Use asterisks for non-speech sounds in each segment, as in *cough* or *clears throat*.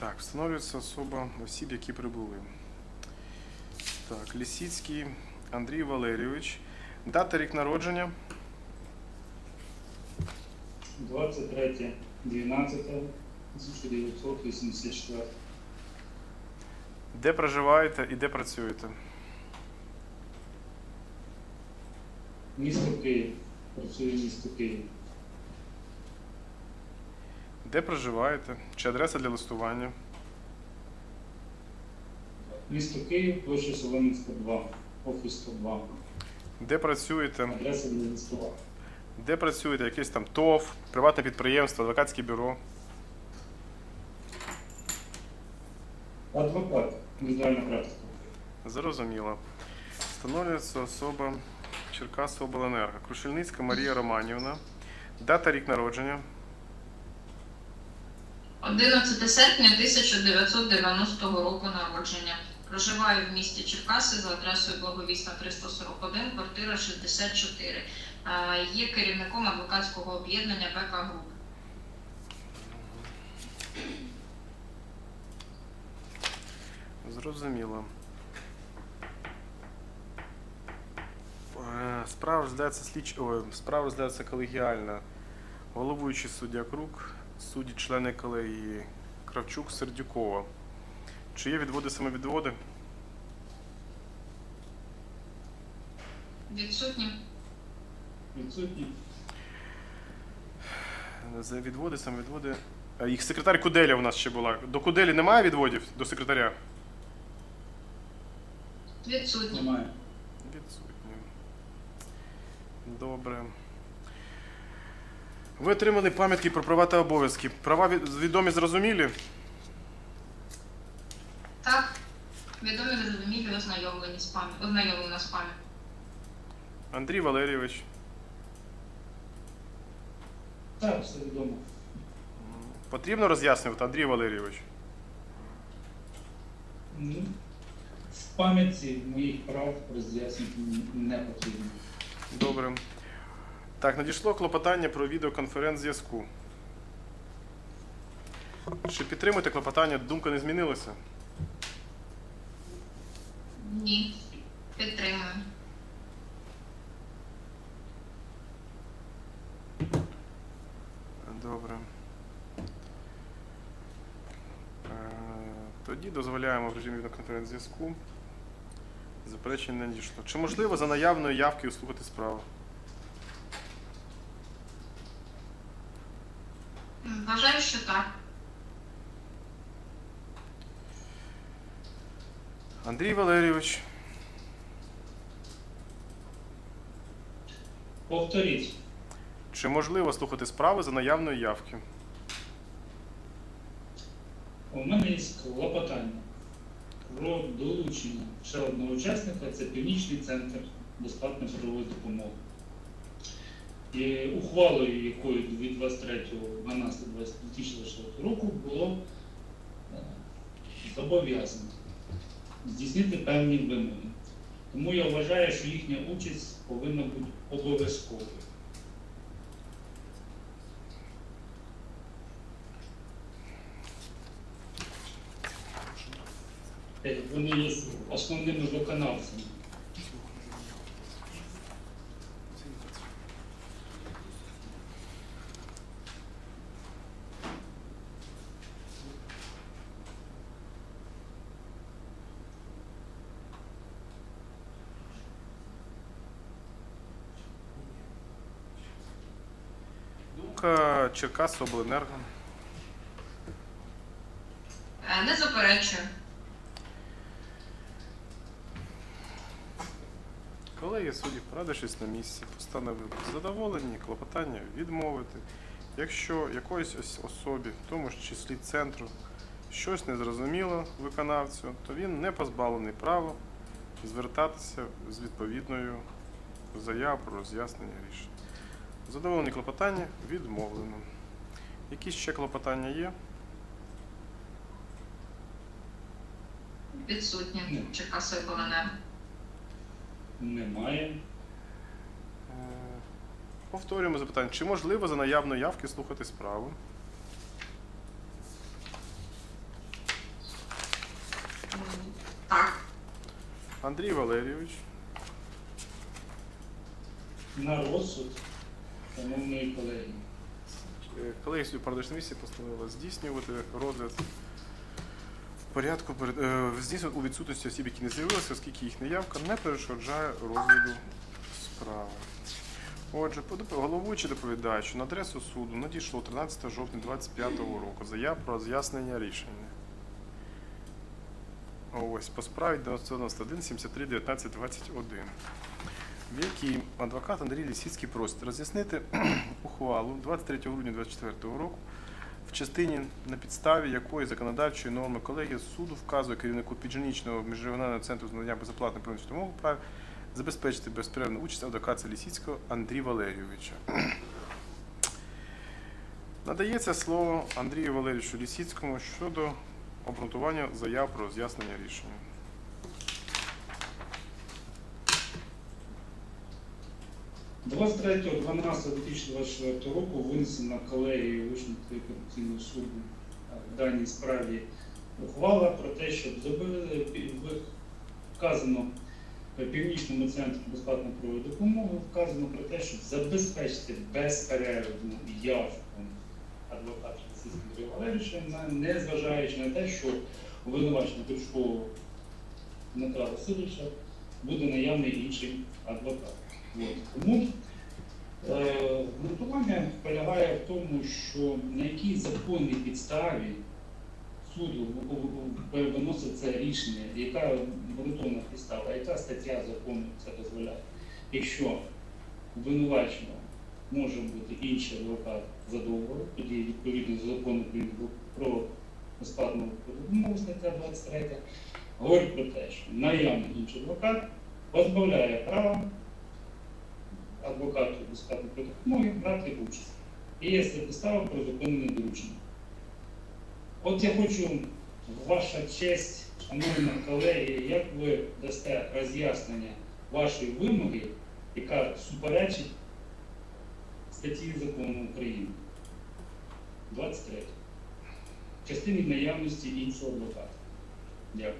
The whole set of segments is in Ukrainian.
Так, встановлюється особа осіб, які прибули. Так, Лісіцький Андрій Валерійович. Дата рік народження. 23 12 1984. Де проживаєте і де працюєте? Місто Київ. Працює місто Київ. Де проживаєте? Чи адреса для листування? Місто Київ, площа Соломінська 2, офіс 102. Де працюєте? Адреса для листування. Де працюєте? Якесь там ТОВ, приватне підприємство, адвокатське бюро. Адвокат. Індивідуальна практика. Зрозуміло. Встановлюється особа Черкасобленерго. Крушельницька Марія Романівна. Дата рік народження. 11 серпня 1990 року народження. Проживаю в місті Черкаси за адресою Благовісна 341, квартира 64. Е, Є керівником адвокатського об'єднання БК Груп. Зрозуміло. Е, Справа розглядається слідч... Ой, справа розглядається колегіально. Головуючий суддя Крук, судді члени колегії Кравчук, Сердюкова. Чи є відводи самовідводи? Відсутні. Відсутні. За відводи, самовідводи. А їх секретар Куделя у нас ще була. До Куделі немає відводів до секретаря? Відсутні. Немає. Відсутні. Добре. Ви отримали пам'ятки про права та обов'язки. Права відомі зрозумілі? Так. Відомі зрозумілі ознайомлені з пам'ять. Ознайомлена з пам'ять. Андрій Валерійович. Так, все відомо. Потрібно роз'яснювати, Андрій Валерійович. Ну, в пам'ятці моїх прав роз'яснити не потрібно. Добре. Так, надійшло клопотання про відеоконференц-зв'язку. Чи підтримуєте клопотання? Думка не змінилася? Ні. Підтримую. Добре. Е, Тоді дозволяємо в режимі відеоконференц-зв'язку. Заперечень не надійшло. Чи можливо за наявної явки услухати справу? Вважаю, що так. Андрій Валерійович. Повторіть. Чи можливо слухати справи за наявної явки? У мене є клопотання про долучення ще одного учасника, це Північний центр безплатної правової допомоги. Ухвалою якої від 23.12.2024 року було е, зобов'язано здійснити певні вимоги. Тому я вважаю, що їхня участь повинна бути обов'язковою. Е, Вони є основними виконавцями. Думка Черкасобленерго. Е, Не заперечую. Колеги суддів, порадившись на місці, постановили задоволені клопотання відмовити. Якщо якоїсь ось особі, в тому ж числі центру, щось не зрозуміло виконавцю, то він не позбавлений права звертатися з відповідною заявою про роз'яснення рішення. Задоволені клопотання відмовлено. Які ще клопотання є? Відсутні. Черкаси обленерго. Немає. Е, повторюємо запитання. Чи можливо за наявної явки слухати справу? Так. Андрій Валерійович. На розсуд шановної колеги. Е, Колеги судді передачної місії постановили здійснювати розгляд порядку е, здійснювати у відсутності осіб, які не з'явилися, оскільки їх неявка не перешкоджає розгляду справи. Отже, головуючий доповідає, на адресу суду надійшло 13 жовтня 2025 року заяв про роз'яснення рішення. Ось по справі 91 73 19 21 в якій адвокат Андрій Лісіцький просить роз'яснити *clears throat* ухвалу 23 грудня 2024 року, в частині на підставі якої законодавчої норми колегія суду вказує керівнику Піджанічного міжрегіонального центру з надання безоплатної правильної допомоги прав забезпечити безперервну участь адвоката Лісіцького Андрія Валерійовича. *clears throat* Надається слово Андрію Валерійовичу Лісіцькому щодо обґрунтування заяв про роз'яснення рішення. – 23.12.2024 року винесена колегією Вищого антикорупційного суду в даній справі ухвала про те, щоб вказано Північному центрі безплатної правової допомоги, вказано про те, щоб забезпечити безперервну явку адвоката Андрія Валерійовича, незважаючи на те, що обвинувачення Крючкового Дмитра Васильовича буде наявний інший адвокат. Тому е, полягає в тому, що на якій законній підставі суду в- в- в- виносить це рішення, яка обґрунтована підстава, яка стаття закону це дозволяє. Якщо обвинувачено може бути інший адвокат за договором, тоді відповідно до закону про безплатну допомогу стаття 23 говорить про те, що наявний інший адвокат позбавляє права адвокату безплатної допомоги брати участь. І є підстава про зупинене доручення. От я хочу, ваша честь, шановні колеги, як ви дасте роз'яснення вашої вимоги, яка суперечить статті закону України 23 частині наявності іншого адвоката. Дякую.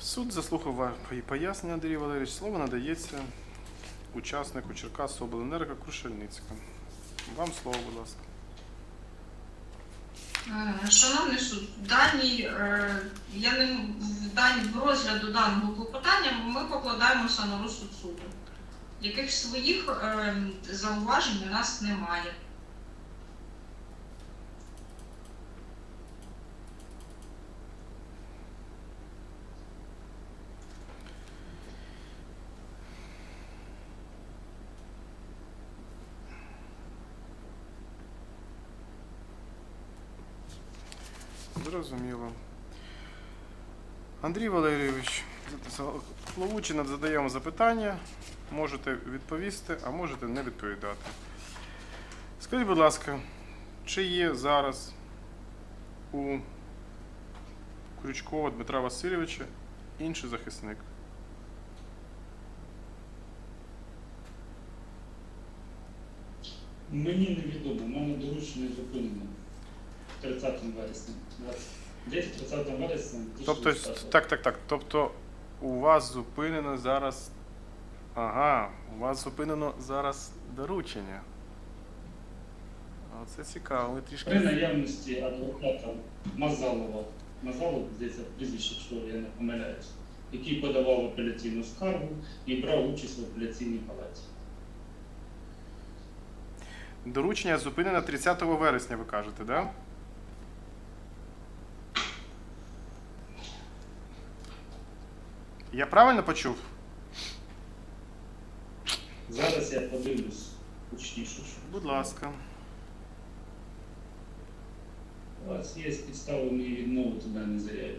Суд заслухав пояснення Андрій Валерійович. Слово надається учаснику Черкас Обленерго Крушельницька. Вам слово, будь ласка. Е, Шановний суд, дані, е, я не в розгляду даного клопотання ми покладаємося на розсуд суду. Яких своїх е, зауважень у нас немає. Зрозуміло. Андрій Валерійович, Плавучі задаємо запитання. Можете відповісти, а можете не відповідати. Скажіть, будь ласка, чи є зараз у Крючкова Дмитра Васильовича інший захисник? Мені невідомо, в мене доручення зупинено 30 вересня. 20 Десь 30 вересня. Тобто, так, так, так. Тобто у вас зупинено зараз. Ага, у вас зупинено зараз доручення. Оце цікаво, ви При наявності адвоката Мазалова, Мазалов, здається, прізвище, якщо я не помиляюсь, який подавав апеляційну скаргу і брав участь в апеляційній палаті. Доручення зупинено 30 вересня, ви кажете, так? Да? Я правильно почув? Зараз я подивлюсь точніше, що Будь ласка. у вас є підстави мені відмовити даній заяві.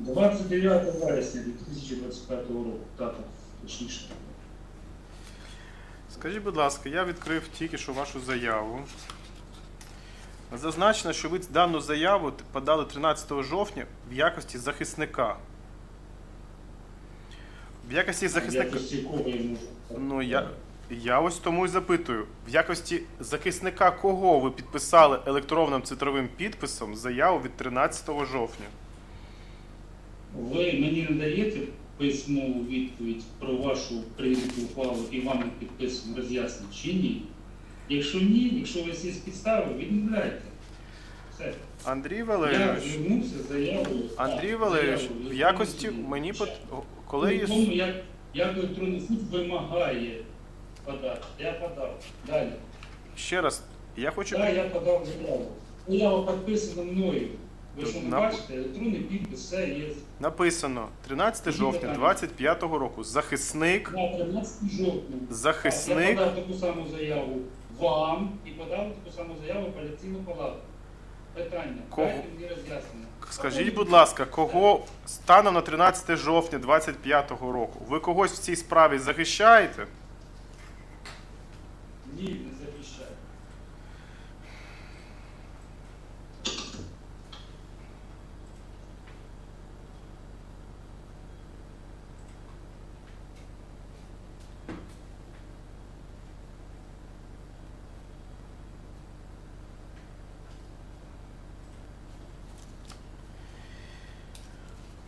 29 вересня 2025 року, дата точніше. Скажіть, будь ласка, я відкрив тільки що вашу заяву. Зазначено, що ви дану заяву подали 13 жовтня в якості захисника. В якості захисника. Ну, я, я ось тому і запитую. В якості захисника кого ви підписали електронним цифровим підписом заяву від 13 жовтня? Ви мені не даєте письмову відповідь про вашу прийняту ухвалу і вами підписану роз'яснення чи ні? Якщо ні, якщо у вас є підстави, відмовляйте. Все. Андрій Я Валерійович, звернувся з заявою. Андрій так, Валерійович, заявою в якості мені пот... коли є... Тому як, як електронний суд вимагає подати. Я подав. Далі. ще раз, я хочу Так, я подав заяву. Заява підписана мною. Ви що не бачите? Електронний підпис, все є. написано 13 жовтня 25 року. Захисник, На 13 жовтня. Я подав таку саму заяву вам і подав таку саму заяву в апеляційну палату. Питання. Кого? Дайте мені роз'яснення. Скажіть, будь ласка, кого станом на 13 жовтня 25 року ви когось в цій справі захищаєте? Ні, не захищаю.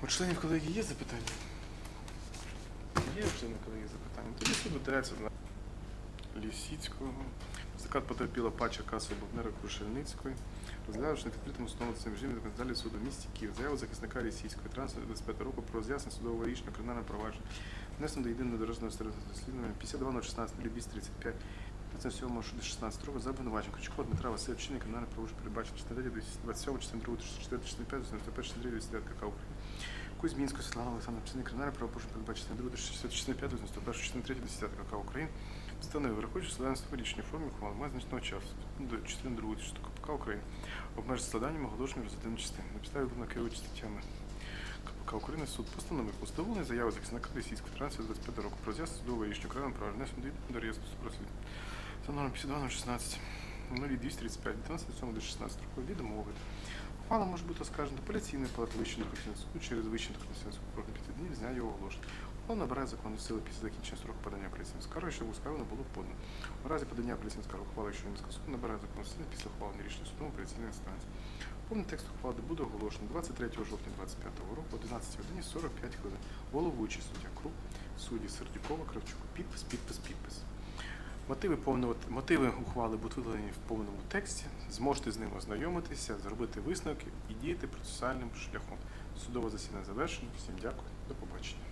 У членів колегії є запитання? Є у членів колегії запитання? Тоді суд витирається на Лісіцького. Закат потерпіла пача касу Богнера Крушельницької. Розглянувши на відкритому судовому цим режимі документалі суду місті Київ. Заяву захисника Лісійської 1325 року про роз'яснення судового рішення кримінального провадження. Внесено до єдиного дорожнього розслідування 52.016 235 37 16 року за обвинуваченням Ключкова Дмитра Васильовича кримінального провадження передбачено частини 27, частини 2, 4, 4, 5, 95, 63, 209 КК України. Кузьмінського Світлана Олександровна Псини кримінальне правопорушення передбачено частини 2, 4, частини 5, 91, частини 3, 10 КК України. Встановив, враховуючи складання річній формі ухвали, має значного часу. До частини 2 КПК України обмежить складанням оголошення результативної частини. На підставі виконання керуючи статтями КПК України суд постановив установлений заяви захисника Російської 1325 року про роз'яснення судового рішення окремим право внесено до реєстру розслідування. За номером 5216 0235 12 до 16 років відмовити. Ухвала може бути оскаржена до апеляційної палати Вищого суду через Вищий Конституційний суд протягом 5 днів з дня його оголошення. Ухвала набирає законну силу після закінчення строку подання апеляційної скарги, що скаргу було подано. У разі подання апеляційної скарги ухвали, якщо Мінського суду набирає законну силу після ухвалення рішення суду апеляційної інстанції. Повний текст ухвали буде оголошено 23 жовтня 2025 року о 11 годині 45 хвилин. Головуючий суддя Круг, судді Сердюкова, Кравчук. Підпис, підпис, підпис. Мотиви повного мотиви ухвали будуть видалені в повному тексті. Зможете з ним ознайомитися, зробити висновки і діяти процесуальним шляхом. Судове засідання завершено. Всім дякую. До побачення.